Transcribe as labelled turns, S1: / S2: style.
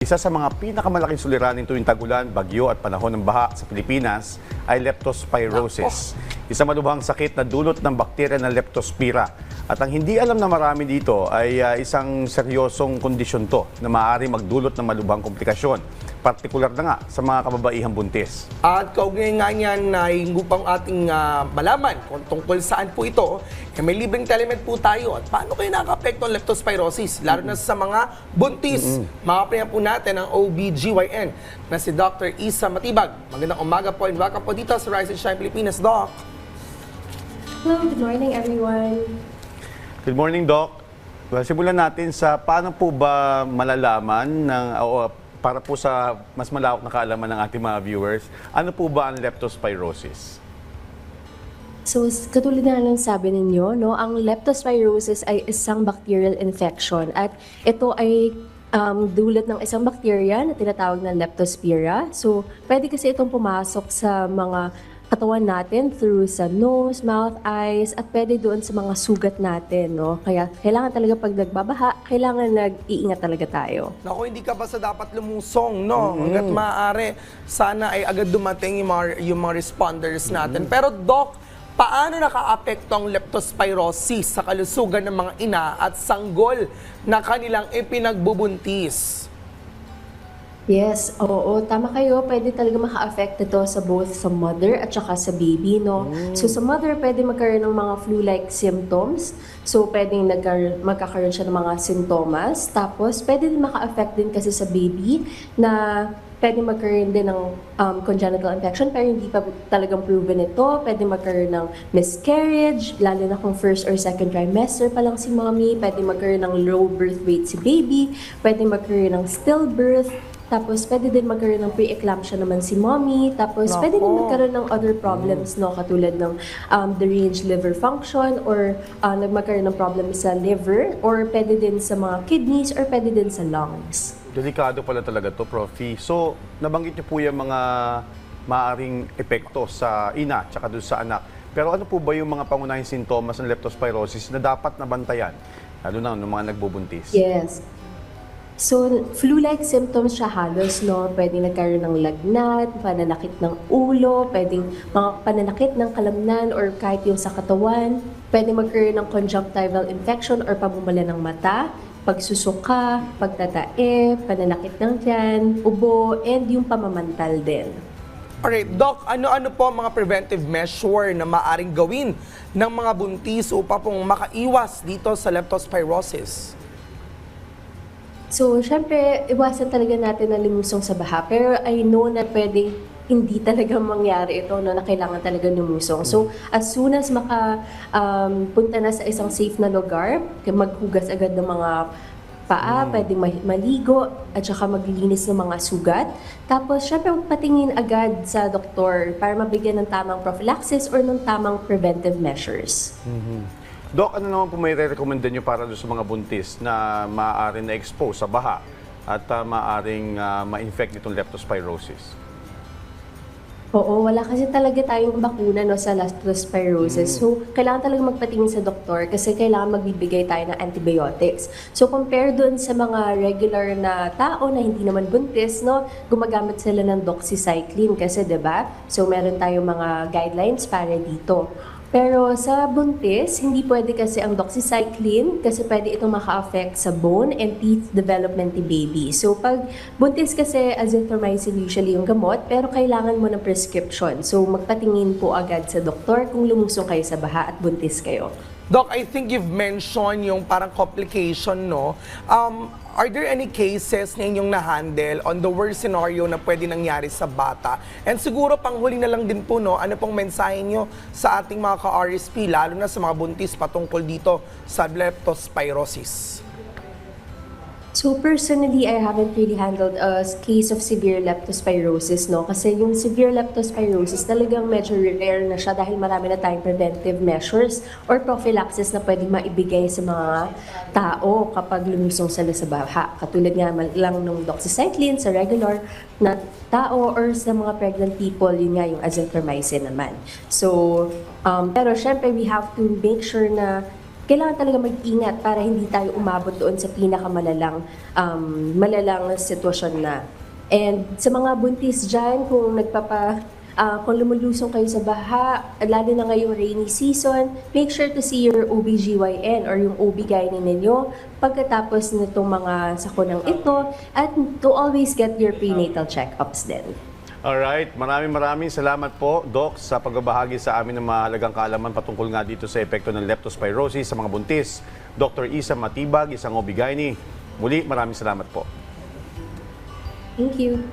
S1: Isa sa mga pinakamalaking suliranin tuwing tagulan, bagyo at panahon ng baha sa Pilipinas ay leptospirosis. Isa malubhang sakit na dulot ng bakterya ng leptospira. At ang hindi alam na marami dito ay ah, isang seryosong kondisyon to na maaari magdulot ng malubhang komplikasyon. Partikular na nga sa mga kababaihang buntis.
S2: At kaugnay nga niyan na upang ating ah, malaman kung tungkol saan po ito, eh, may libreng telemed po tayo. At paano kayo nakaka-apekto ang leptospirosis? Lalo na sa mga buntis. Makapahinga po natin ang OBGYN na si Dr. Isa Matibag. Magandang umaga po and welcome po dito sa Rise and Shine Pilipinas, Doc.
S3: Hello, good morning everyone.
S1: Good morning, Doc. Well, simulan natin sa paano po ba malalaman ng o, para po sa mas malawak na kaalaman ng ating mga viewers, ano po ba ang leptospirosis?
S3: So, katulad na lang sabi ninyo, no, ang leptospirosis ay isang bacterial infection at ito ay um, dulot ng isang bacteria na tinatawag na leptospira. So, pwede kasi itong pumasok sa mga katawan natin through sa nose, mouth, eyes, at pwede doon sa mga sugat natin, no? Kaya kailangan talaga pag nagbabaha, kailangan nag-iingat talaga tayo.
S2: Naku, hindi ka basta dapat lumusong, no? Hanggat maaari, sana ay agad dumating yung mga, yung mga responders natin. Pero Doc, paano naka-apekto ang leptospirosis sa kalusugan ng mga ina at sanggol na kanilang ipinagbubuntis?
S3: Yes, oo, tama kayo. Pwede talaga maka-affect ito sa both sa mother at saka sa baby, no? So sa mother, pwede magkaroon ng mga flu-like symptoms. So pwedeng nagkar- magkakaroon siya ng mga sintomas. Tapos pwede din maka-affect din kasi sa baby na pwede magkaroon din ng um, congenital infection pero hindi pa talagang proven ito. Pwede magkaroon ng miscarriage, lalo na kung first or second trimester pa lang si mommy. Pwede magkaroon ng low birth weight si baby. Pwede magkaroon ng stillbirth. Tapos, pwede din magkaroon ng pre-eclampsia naman si mommy. Tapos,
S2: Nako.
S3: pwede din magkaroon ng other problems, no? Katulad ng um, deranged liver function or uh, nagmagkaroon ng problem sa liver or pwede din sa mga kidneys or pwede din sa lungs.
S1: Delikado pala talaga to, Profi. So, nabanggit niyo po yung mga maaring epekto sa ina at doon sa anak. Pero ano po ba yung mga pangunahing sintomas ng leptospirosis na dapat nabantayan? Lalo na ng mga nagbubuntis.
S3: Yes. So, flu-like symptoms siya halos, no? Pwede nagkaroon ng lagnat, pananakit ng ulo, pwedeng mga pananakit ng kalamnan or kahit yung sa katawan. Pwede magkaroon ng conjunctival infection or pamumala ng mata, pagsusuka, pagtatae, pananakit ng tiyan, ubo, and yung pamamantal din.
S2: Alright, Doc, ano-ano po ang mga preventive measure na maaring gawin ng mga buntis upang pong makaiwas dito sa leptospirosis?
S3: So, syempre, iwasan talaga natin na lumusong sa baha. Pero I know na pwedeng hindi talaga mangyari ito, no, na kailangan talaga lumusong. So, as soon as maka um, punta na sa isang safe na lugar, maghugas agad ng mga paa, pwedeng ma- maligo, at saka maglinis ng mga sugat. Tapos, syempre, patingin agad sa doktor para mabigyan ng tamang prophylaxis or ng tamang preventive measures.
S1: Dok, ano naman po may re-recommenda nyo para doon sa mga buntis na maaaring na-expose sa baha at uh, maaaring ah, ma-infect nitong leptospirosis?
S3: Oo, wala kasi talaga tayong bakuna no, sa leptospirosis. So, kailangan talaga magpatingin sa doktor kasi kailangan magbibigay tayo ng antibiotics. So, compare dun sa mga regular na tao na hindi naman buntis, no, gumagamit sila ng doxycycline kasi, 'di ba? So, meron tayong mga guidelines para dito. Pero sa buntis, hindi pwede kasi ang doxycycline kasi pwede itong maka-affect sa bone and teeth development ni baby. So pag buntis kasi azithromycin usually yung gamot pero kailangan mo ng prescription. So magpatingin po agad sa doktor kung lumusong kayo sa baha at buntis kayo.
S2: Doc, I think you've mentioned yung parang complication, no? Um, are there any cases na inyong na-handle on the worst scenario na pwede nangyari sa bata? And siguro panghuli na lang din po, no? Ano pong mensahe nyo sa ating mga ka-RSP, lalo na sa mga buntis patungkol dito sa leptospirosis?
S3: So personally, I haven't really handled a case of severe leptospirosis, no? Kasi yung severe leptospirosis talagang medyo rare na siya dahil marami na tayong preventive measures or prophylaxis na pwedeng maibigay sa mga tao kapag lumusong sila sa baha. Katulad nga lang ng doxycycline sa regular na tao or sa mga pregnant people, yun nga yung azithromycin naman. So, um, pero syempre we have to make sure na kailangan talaga mag-ingat para hindi tayo umabot doon sa pinakamalalang um, malalang sitwasyon na. And sa mga buntis dyan, kung nagpapa Ah, kung lumulusong kayo sa baha, lalo na ngayong rainy season, make sure to see your OBGYN or yung OB-GYN ninyo pagkatapos nitong mga sakunang ito at to always get your prenatal check-ups din.
S1: Alright, maraming maraming salamat po, Doc, sa pagbabahagi sa amin ng mahalagang kaalaman patungkol nga dito sa epekto ng leptospirosis sa mga buntis. Dr. Isa Matibag, isang OB-GYN. Muli, maraming salamat po.
S3: Thank you.